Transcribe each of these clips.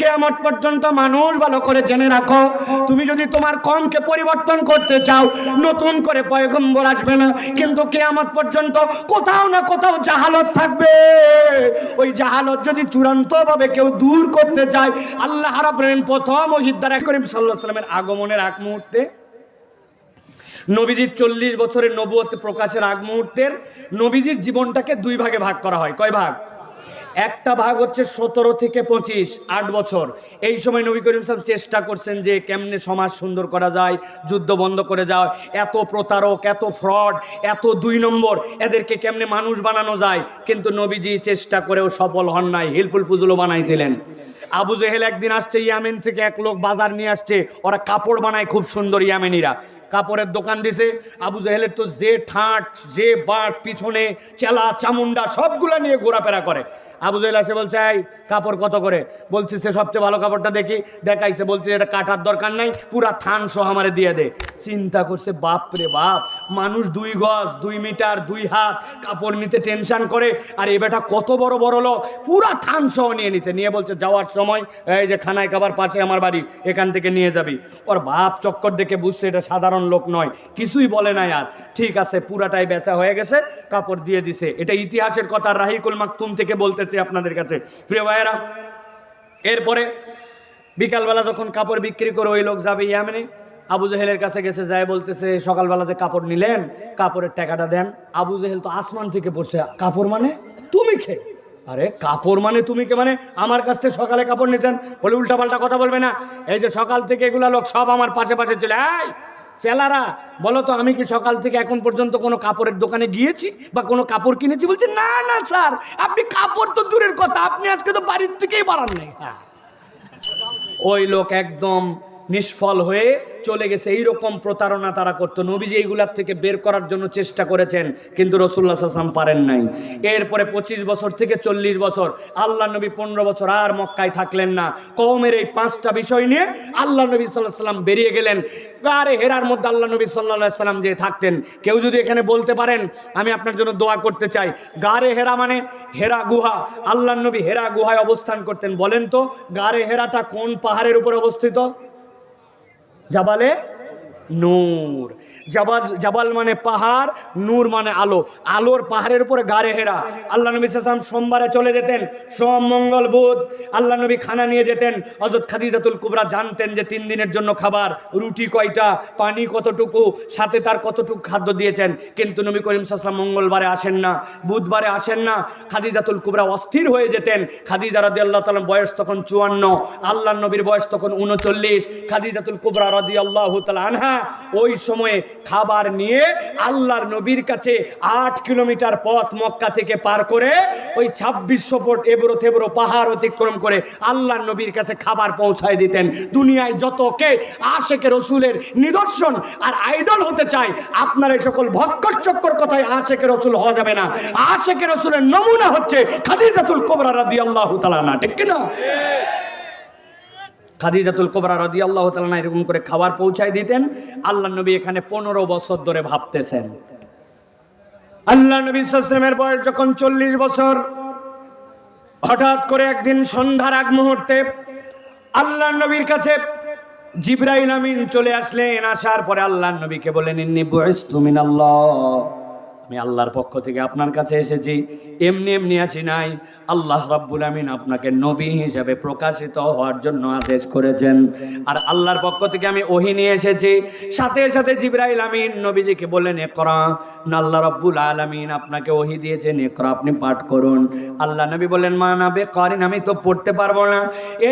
কেয়ামত পর্যন্ত মানুষ ভালো করে জেনে রাখো, তুমি যদি তোমার কমকে পরিবর্তন করতে চাও, নতুন করে পয়গম্বর আসবে না। কিন্তু কেয়ামত পর্যন্ত কোথাও না কোথাও জাহালত থাকবে। ওই জাহালত যদি চূড়ান্তভাবে কেউ দূর করতে চায় আল্লাহ রাব্বুল প্রথম ওহিদ দ্বারা করিম সাল্লাহ সাল্লামের আগমনের আগ মুহূর্তে, নবীজির চল্লিশ বছরের নবুয়ত প্রকাশের আগ মুহূর্তের নবীজির জীবনটাকে দুই ভাগে ভাগ করা হয়। কয় ভাগ? একটা ভাগ হচ্ছে সতেরো থেকে পঁচিশ, আট বছর। এই সময় নবী করিম সাহেব চেষ্টা করছেন যে কেমনে সমাজ সুন্দর করা যায়, যুদ্ধ বন্ধ করে যায় এত প্রতারক, এত ফ্রড, এত দুই নম্বর, এদেরকে কেমনে মানুষ বানানো যায়। কিন্তু নবীজি চেষ্টা করেও সফল হন নাই, হিলফুল পুজুলো বানাইছিলেন। আবু জেহেল একদিন আসছে, ইয়ামেন থেকে এক লোক বাজার নিয়ে আসছে, ওরা কাপড় বানায় খুব সুন্দর ইয়ামেনিরা। কাপড়ের দোকান দিছে, আবু জাহেলের তো যে ঠাঁট, যে বাট, পিছনে, চেলা চামুন্ডা সবগুলা নিয়ে ঘোরাফেরা করে। আবু জাহেল আসে বলছে, এই কাপড় কত করে? বলছি, সে সবচেয়ে ভালো কাপড়টা দেখি। দেখাইছে, বলছে, এটা কাটার দরকার নাই, পুরা থান সহ আমারে দিয়ে দে। চিন্তা করছে, বাপ রে বাপ, মানুষ দুই গজ, দুই মিটার, দুই হাত, কাপড় নিতে টেনশন করে, আর এ বেটা কত বড় বড় লোক। পুরা থান সহ নিয়ে নিছে। নিয়ে বলছে, যাওয়ার সময়, এই যে খানায় খাবার পাশে আমার বাড়ি, এখান থেকে নিয়ে যাবি। ওর বাপ চক্কর দেখে বুঝছে, এটা সাধারণ লোক নয়, কিছুই বলে না আর। ঠিক আছে, পুরাটাই বেচা হয়ে গেছে, কাপড় দিয়ে দিছে। এটা ইতিহাসের কথা, রাহিকুল মাকতুম থেকে বলতেছি আপনাদের কাছে। প্রিয় ভাইয়েরা, এরপরে বিকালবেলা যখন কাপড় বিক্রি করে ওই লোক যাবে ইয়ামেনে, আবু জেহেলের কাছে গেছে, যায় বলতেছে, সকালবেলা যে কাপড় নিলেন, কাপড়ের টাকাটা দেন। আবু জেহেল তো আসমান থেকে পড়ছে, কাপড় মানে তুমি খেয়ে আরে কাপড় মানে তুমি কে মানে আমার কাছ থেকে সকালে কাপড় নিয়েছেন বলে উল্টাপাল্টা কথা বলবে না। এই যে সকাল থেকে এগুলা লোক সব আমার পাশে পাশে চলে, এই চেলারা বলো তো আমি কি সকাল থেকে এখন পর্যন্ত কোনো কাপড়ের দোকানে গিয়েছি বা কোনো কাপড় কিনেছি? বলছে, না না, স্যার, আপনি কাপড় তো দূরের কথা, আপনি আজকে তো বাড়ির থেকেই বাড়ান নাই। হ্যাঁ। ওই লোক একদম নিষ্ফল হয়ে চলে গেছে। এই রকম প্রতারণা তারা করতো। নবীজি এইগুলার থেকে বের করার জন্য চেষ্টা করেছেন, কিন্তু রসুল্লাহ সাল্লাম পারেন নাই। এরপরে পঁচিশ বছর থেকে চল্লিশ বছর আল্লাহ নবী পনেরো বছর আর মক্কায় থাকলেন না। কৌমের এই পাঁচটা বিষয় নিয়ে আল্লাহ নবী সাল্লাহ সাল্লাম বেরিয়ে গেলেন। গারে হেরার মধ্যে আল্লাহ নবী সাল্লাহ সাল্লাম যে থাকতেন, কেউ যদি এখানে বলতে পারেন, আমি আপনার জন্য দোয়া করতে চাই। গারে হেরা মানে হেরা গুহা। আল্লাহ নবী হেরা গুহায় অবস্থান করতেন। বলেন তো, গারে হেরাটা কোন পাহাড়ের উপর অবস্থিত? জাবালে নূর। জাবাল জাবাল মানে পাহাড়, নূর মানে আলো। আলোর পাহাড়ের উপরে গাড়ে হেরা। আল্লাহ নবী সাল্লাম সোমবারে চলে যেতেন। সোম, মঙ্গল, বুধ। আল্লাহ নবী খানা নিয়ে যেতেন। হজরত খাদিজাতুল কুবরা জানতেন যে তিন দিনের জন্য খাবার, রুটি কয়টা, পানি কতটুকু, সাথে তার কতটুকু খাদ্য দিয়েছেন। কিন্তু নবী করিম সাল্লাম মঙ্গলবারে আসেন না, বুধবারে আসেন না। খাদিজাতুল কুবরা অস্থির হয়ে যেতেন। খাদিজা রাদি আল্লাহ তালার বয়স তখন চুয়ান্ন। আল্লাহ নবীর বয়স তখন উনচল্লিশ খাদিজাতুল কুবরা রাদি আল্লাহ তালা আনহা, ওই সময়ে খাবার নিয়ে আল্লাহর নবীর কাছে আট কিলোমিটার পথ মক্কা থেকে পার করে ওই ছাব্বিশশো ফুট এবড়ো থেবড়ো পাহাড় অতিক্রম করে আল্লাহর নবীর কাছে খাবার পৌঁছায় দিতেন। দুনিয়ায় যত কে আশেকে রসুলের নিদর্শন আর আইডল হতে চায়, আপনার এই সকল ভক্কর চক্কর কথায় আশেকে রসুল হওয়া যাবে না। আশেকে রসুলের নমুনা হচ্ছে খাদিজাতুল কোবরা রাদি আল্লাহ তালানা ঠিক কিনা? খাদিজাতুল কোবরা রদি আল্লাহ তালা এরকম করে খাবার পৌঁছায় দিতেন। আল্লাহ নবী এখানে পনেরো বছর ধরে ভাবতেছেন। আল্লাহ নবী সাসলামের বয়স যখন চল্লিশ বছর, হঠাৎ করে একদিন সন্ধ্যার আগ মুহূর্তে আল্লাহ নবীর কাছে জিব্রাইল আমিন চলে আসলেন। আসার পরে আল্লাহ নবীকে বলেন ইন্নি বয়স তুমি আল্লাহ আমি আল্লাহর পক্ষ থেকে আপনার কাছে এসেছি। এমনি এমনি আসি নাই। আল্লাহ রাব্বুল আমিন আপনাকে নবী হিসাবে প্রকাশিত হওয়ার জন্য আদেশ করেছেন। আর আল্লাহর পক্ষ থেকে আমি ওহি নিয়ে এসেছি। সাথে সাথে জিব্রাইল আমিন নবীজিকে বললেন একরা না, আল্লাহ রাব্বুল আলামিন আপনাকে ওহি দিয়েছেন একরা আপনি পাঠ করুন। আল্লাহ নবী বললেন, মা নাবে করেন আমি তো পড়তে পারব না।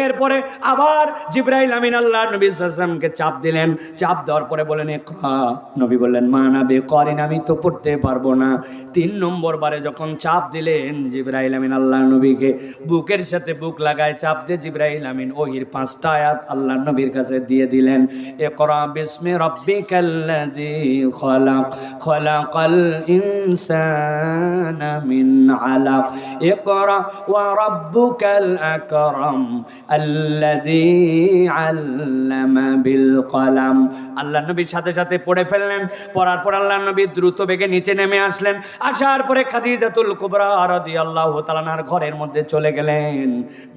এরপরে আবার জিব্রাইল আমিন আল্লাহ নবী সাল্লামকে চাপ দিলেন। চাপ দেওয়ার পরে বলেন একরা নবী বললেন, মা নাবে করেন আমি তো পড়তে পারব না। তিন নম্বর বারে যখন চাপ দিলেন জিব্রাইল আমিন, আল্লাহ নবীকে, বুকের সাথে বুক লাগায় চাপ দিয়ে জিব্রাইল আমিন ওহির পাঁচটা আয়াত আল্লাহ নবীর কাছে দিয়ে দিলেন। একরা বিস্মে রব্বি রব্বিকাল্লাযী খলাক, খলাকাল ইনসানা মিন আলাক। ইকরা ওয়া রাব্বুকাল আকরাম, আল্লাযী আল্লামা বিল কলাম। আল্লাহ নবীর সাথে সাথে পড়ে ফেললেন, পড়ার পর আল্লাহ নবী দ্রুত বেগে নিচে নেমে নেমে আসলেন। আসার পরে খাদিজাতুল কুবরা রাদিয়াল্লাহু তাআলার ঘরের মধ্যে চলে গেলেন।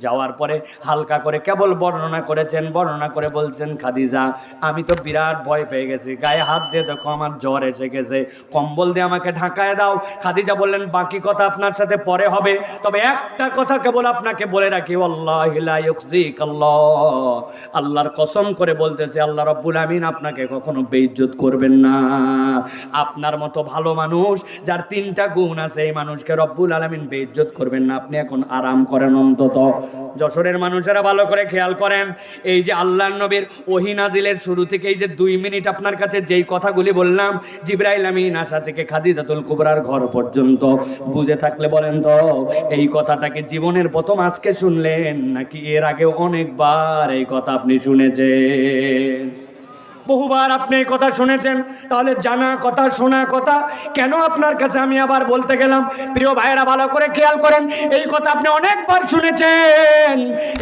যাওয়ার পরে হালকা করে কেবল বর্ণনা করেছেন, বর্ণনা করে বলছেন, খাদিজা, আমি তো বিরাট ভয় পেয়ে গেছি। গায়ে হাত দিয়ে দেখো, আমার জ্বর এসে গেছে। কম্বল দিয়ে আমাকে ঢাকায় দাও। খাদিজা বললেন, বাকি কথা আপনার সাথে পরে হবে। তবে একটা কথা কেবল আপনাকে বলে রাখি। আল্লাহ আল্লাহর কসম করে বলতেছে, আল্লাহ রব্বুল আমিন আপনাকে কখনো বেইজ্জত করবেন না। আপনার মতো ভালো মানুষ যার তিনটা গুণ আছে, এই মানুষকে রব্বুল আলমিন বেইজ্জত করবেন না। আপনি এখন আরাম করেন অন্তত। যশোরের মানুষেরা ভালো করে খেয়াল করেন, এই যে আল্লাহ নবীর ওহিনাজিলের শুরু থেকে এই যে দুই মিনিট আপনার কাছে যেই কথাগুলি বললাম, জিব্রাইল আমিন আশা থেকে খাদিজাতুল কুবরার ঘর পর্যন্ত। বুঝে থাকলে বলেন তো, এই কথাটাকে জীবনের প্রথম আজকে শুনলেন, নাকি এর আগে অনেকবার এই কথা আপনি শুনেছেন? বহুবার আপনি এই কথা শুনেছেন, তাহলে জানা কথা, শোনা কথা। কেন আপনার কাছে আমি আবার বলতে গেলাম? প্রিয় ভাইয়েরা, ভালো করে খেয়াল করেন, এই কথা আপনি অনেকবার শুনেছেন।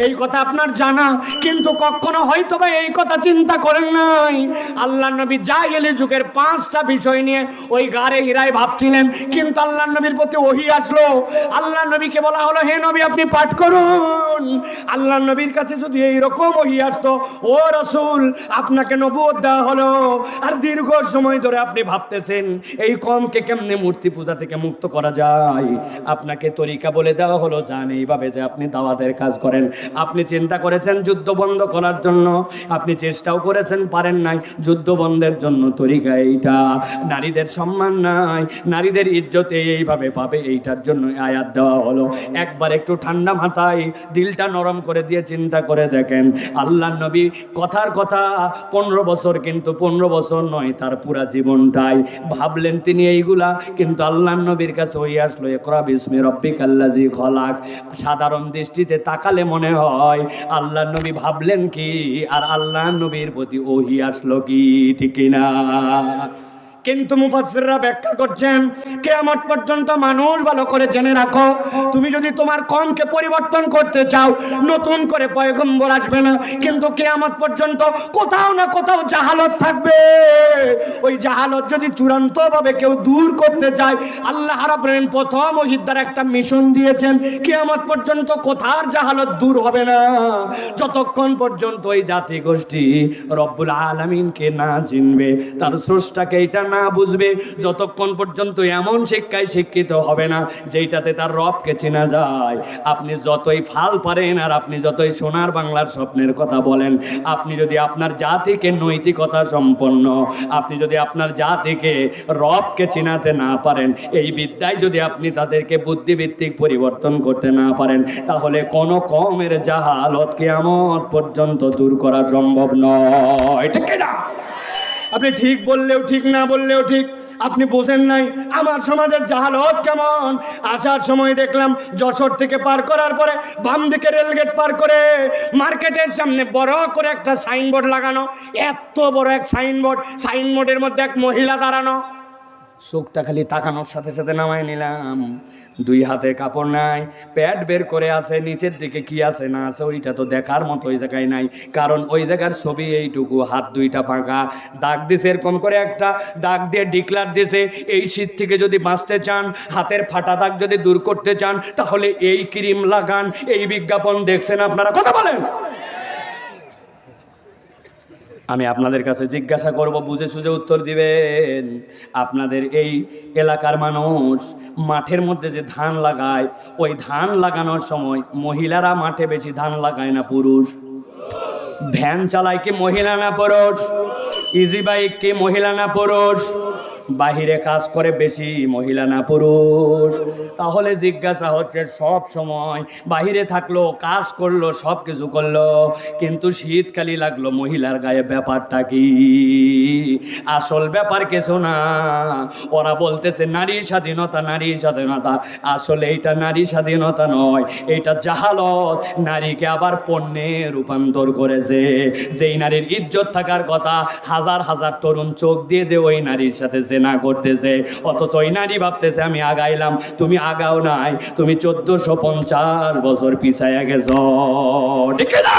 এই কথা আপনার জানা, কিন্তু কখনো হয়তো বা এই কথা চিন্তা করেন নাই। আল্লাহ নবী জাহেলি যুগের পাঁচটা বিষয় নিয়ে ওই গাড়ে হীরায় ভাবছিলেন, কিন্তু আল্লাহ নবীর প্রতি ওহি আসলো। আল্লাহ নবীকে বলা হলো, হে নবী, আপনি পাঠ করুন। আল্লাহ নবীর কাছে যদি এইরকম ওহি আসতো, ও রসুল, আপনাকে নবুয়ত দেওয়া হলো, আর দীর্ঘ সময় ধরে আপনি ভাবতেছেন, এই কমকে কেমনে মূর্তি পূজা থেকে মুক্ত করা যায়? আপনাকে তরিকা বলে দেওয়া হলো, জান এইভাবে যে আপনি দাওয়াতের কাজ করেন। আপনি চিন্তা করেছেন যুদ্ধ বন্ধ করার জন্য? আপনি চেষ্টাও করেছেন, পারেন নাই। যুদ্ধ বন্ধের জন্য তরিকা এইটা। নারীদের সম্মান নাই, নারীদের ইজ্জতে এইভাবে পাবে, এইটার জন্য আয়াত দেওয়া হলো। একবার একটু ঠান্ডা মাথায় দিলটা নরম করে দিয়ে চিন্তা করে দেখেন। আল্লাহ নবী কথার কথা পনেরো বছর কিন্তু পনেরো বছর নয়, তার পুরা জীবনটাই। ভাবলেন তিনি এইগুলা, কিন্তু আল্লাহ নবীর কাছে ওই আসলো একরা বিস্মি রব্বিক আল্লাজি খলাক। সাধারণ দৃষ্টিতে তাকালে মনে হয়, আল্লাহ নবী ভাবলেন কি, আর আল্লাহ নবীর প্রতি ওহি আসলো কি, ঠিক না কিন্তু মুফাসিররা ব্যাখ্যা করছেন, কিয়ামত পর্যন্ত মানুষ ভালো করে জেনে রাখো, তুমি যদি তোমার কমকে পরিবর্তন করতে চাও, নতুন করে পয়গম্বর আসবে না, কিন্তু কিয়ামত পর্যন্ত কোথাও না কোথাও জাহালত থাকবে। ওই জাহালত যদি চূড়ান্তভাবে কেউ দূর করতে চায় আল্লাহ রাব্বুল প্রথম ওহিদ্দার একটা মিশন দিয়েছেন। কিয়ামত পর্যন্ত কোথার জাহালত দূর হবে না? যতক্ষণ পর্যন্ত ওই জাতি গোষ্ঠী রব্বুল আলামিনকে না চিনবে, তার স্রষ্টাকে এটা না বুঝবে, যতক্ষণ পর্যন্ত এমন শিক্ষায় শিক্ষিত হবে না, যেইটাতে তার রবকে চেনা যায়। আপনি যতই ফাল পারেন আর আপনি যতই সোনার বাংলার স্বপ্নের কথা বলেন, আপনি যদি আপনার জাতিকে নৈতিকতা সম্পন্ন আপনি যদি আপনার জাতিকে, রবকে চিনাতে না পারেন, এই বিদ্যায় যদি আপনি তাদেরকে বুদ্ধিভিত্তিক পরিবর্তন করতে না পারেন, তাহলে কোনো কমের জাহালত কেয়ামত পর্যন্ত দূর করা সম্ভব নয়। ঠিক না আপনি ঠিক বললেও ঠিক, না বললেও ঠিক। আপনি বোঝেন নাই, আমার সমাজের জাহালত কেমন? আসার সময় দেখলাম যশোর থেকে পার করার পরে বাম দিকে রেলগেট পার করে মার্কেটের সামনে বড় করে একটা সাইনবোর্ড লাগানো, এত বড় এক সাইনবোর্ড, সাইনবোর্ডের মধ্যে এক মহিলা দাঁড়ানো। চোখটা খালি তাকানোর সাথে সাথে নামায় নিলাম। দুই হাতে কাপড় নাই প্যাড বের করে আছে, নিচের দিকে কি আছে না আছে, ওইটা তো দেখার মতো ওই জায়গায় নাই। কারণ ওই জায়গার ছবি এইটুকু, হাত দুইটা ফাঁকা। দাগ দিছে এরকম করে একটা, দাগ দিয়ে ডিক্লার দিছে, এই শীত থেকে যদি বাঁচতে চান, হাতের ফাটা দাগ যদি দূর করতে চান, তাহলে এই ক্রিম লাগান, এই বিজ্ঞাপন দেখছেন আপনারা। কথা বলেন! আমি আপনাদের কাছে জিজ্ঞাসা করব, বুঝে সুঝে উত্তর দিবেন। আপনাদের এই এলাকার মানুষ মাঠের মধ্যে যে ধান লাগায়, ওই ধান লাগানোর সময় মহিলারা মাঠে বেশি ধান লাগায় না পুরুষ? ভ্যান চালায় কি মহিলা না পুরুষ? ইজি বাইক কি মহিলা না পুরুষ? বাহিরে কাজ করে বেশি মহিলা না পুরুষ। তাহলে জিজ্ঞাসা হচ্ছে, সব সময় বাহিরে থাকল, কাজ করল, সব কিছু করল, কিন্তু শীতকালি লাগল, মহিলার গায়ে ব্যাপারটা কি? আসল ব্যাপার কিছু না। ওরা বলতেছে, নারী স্বাধীনতা নারী স্বাধীনতা। আসলে এইটা নারী স্বাধীনতা নয়, এইটা জাহালত। নারীকে আবার পণ্যে রূপান্তর করেছে। যেই নারীর ইজ্জত থাকার কথা হাজার হাজার তরুণ চোখ দিয়ে দিয়ে, ওই নারীর সাথে জেনা করতেছে। অথচ ওই নারী ভাবতেছে, আমি আগাইলাম। তুমি আগাও নাই। তুমি চোদ্দশো পঞ্চাশ বছর পিছাইয়া গেছ। ঠিক না